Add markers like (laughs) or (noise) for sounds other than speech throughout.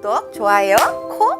구독, 좋아요, 콕!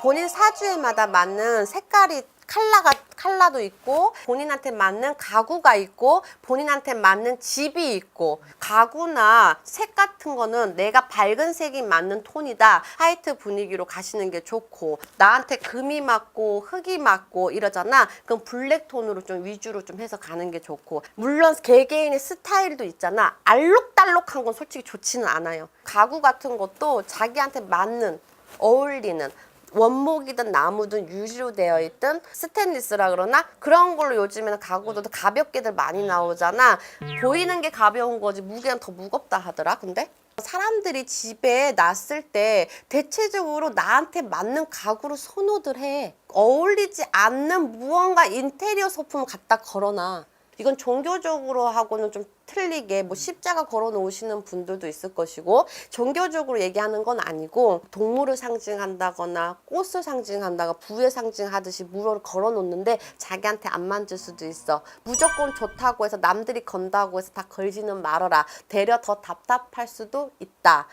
본인 사주에마다 맞는 색깔이 칼라가 칼라도 있고 본인한테 맞는 가구가 있고 본인한테 맞는 집이 있고 가구나 색 같은 거는 내가 밝은 색이 맞는 톤이다. 화이트 분위기로 가시는 게 좋고 나한테 금이 맞고 흑이 맞고 이러잖아. 그럼 블랙 톤으로 좀 위주로 좀 해서 가는 게 좋고. 물론 개개인의 스타일도 있잖아. 알록달록한 건 솔직히 좋지는 않아요. 가구 같은 것도 자기한테 맞는 어울리는 원목이든 나무든 유리로 되어 있든 스테인리스라 그러나 그런 걸로 요즘에는 가구도 가볍게들 많이 나오잖아. 보이는 게 가벼운 거지 무게는 더 무겁다 하더라 근데? 사람들이 집에 놨을 때 대체적으로 나한테 맞는 가구로 선호들 해. 어울리지 않는 무언가 인테리어 소품을 갖다 걸어놔 이건 종교적으로 하고는 좀 틀리게 뭐 십자가 걸어 놓으시는 분들도 있을 것이고 종교적으로 얘기하는 건 아니고 동물을 상징한다거나 꽃을 상징한다거나 부의 상징하듯이 물을 걸어 놓는데 자기한테 안 만질 수도 있어. 무조건 좋다고 해서 남들이 건다고 해서 다 걸지는 말아라. 되려 더 답답할 수도 있다.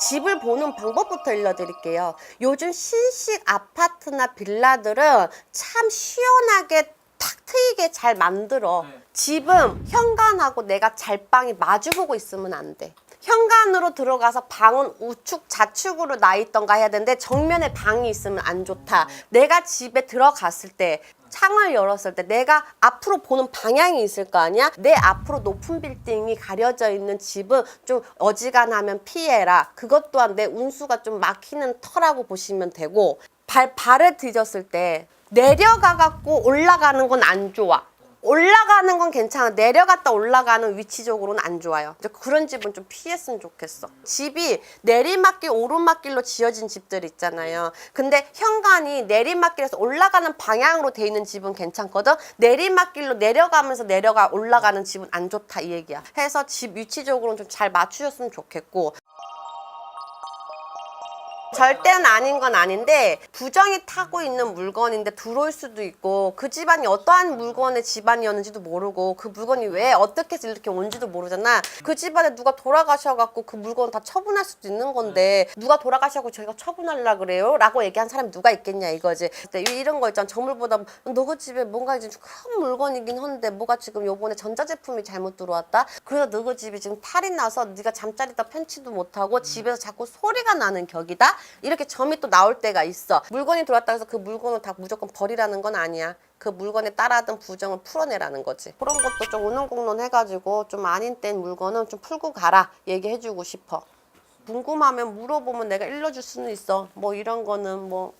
집을 보는 방법부터 알려드릴게요. 요즘 신식 아파트나 빌라들은 참 시원하게 탁 트이게 잘 만들어. 네. 집은 현관하고 내가 잘방이 마주보고 있으면 안 돼. 현관으로 들어가서 방은 우측 좌측으로 나 있던가 해야 되는데 정면에 방이 있으면 안 좋다. 내가 집에 들어갔을 때 창을 열었을 때 내가 앞으로 보는 방향이 있을 거 아니야? 내 앞으로 높은 빌딩이 가려져 있는 집은 좀 어지간하면 피해라. 그것 또한 내 운수가 좀 막히는 터라고 보시면 되고 발 발을 뒤졌을 때 내려가 갖고 올라가는 건 안 좋아. 올라가는 건 괜찮아. 내려갔다 올라가는 위치적으로는 안 좋아요. 이제 그런 집은 좀 피했으면 좋겠어. 집이 내리막길, 오르막길로 지어진 집들 있잖아요. 근데 현관이 내리막길에서 올라가는 방향으로 돼 있는 집은 괜찮거든. 내리막길로 내려가면서 내려가 올라가는 집은 안 좋다 이 얘기야. 해서 집 위치적으로는 좀 잘 맞추셨으면 좋겠고 절대는 아닌 건 아닌데 부정이 타고 있는 물건인데 들어올 수도 있고 그 집안이 어떠한 물건의 집안이었는지도 모르고 그 물건이 왜 어떻게 해서 이렇게 온지도 모르잖아. 그 집안에 누가 돌아가셔갖고 그 물건 다 처분할 수도 있는 건데 누가 돌아가셔고 저희가 처분하려 그래요? 라고 얘기한 사람이 누가 있겠냐 이거지. 이런 거 있잖아. 정물보다 너그 집에 뭔가 이제 큰 물건이긴 한데 뭐가 지금 요번에 전자제품이 잘못 들어왔다? 그래서 너그 집이 지금 탈이 나서 네가 잠자리 다 편치도 못하고 집에서 자꾸 소리가 나는 격이다 이렇게 점이 또 나올 때가 있어. 물건이 들어왔다 해서 그 물건을 다 무조건 버리라는 건 아니야. 그 물건에 따라하던 부정을 풀어내라는 거지. 그런 것도 좀 오는공론 해가지고 좀 아닌 땐 물건은 좀 풀고 가라 얘기해주고 싶어. 궁금하면 물어보면 내가 일러줄 수는 있어. 뭐 이런 거는 뭐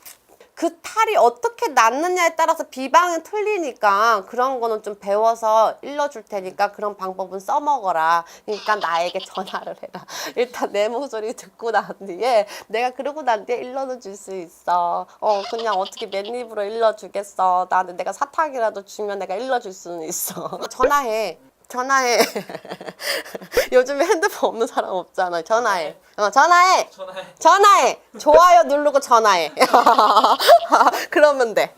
그 탈이 어떻게 났느냐에 따라서 비방은 틀리니까 그런 거는 좀 배워서 일러줄 테니까 그런 방법은 써먹어라. 그러니까 나에게 전화를 해라. (laughs) 일단 내 목소리 듣고 난 뒤에 내가 그러고 난 뒤에 일러는 줄 수 있어. 어 그냥 어떻게 맨입으로 일러주겠어. 나는 내가 사탕이라도 주면 내가 일러줄 수는 있어. (laughs) 전화해. 전화해. (laughs) 요즘에 핸 없는 사람 없잖아. 전화해. 어, 전화해. 전화해. 전화해. 좋아요 누르고 전화해. (laughs) 그러면 돼.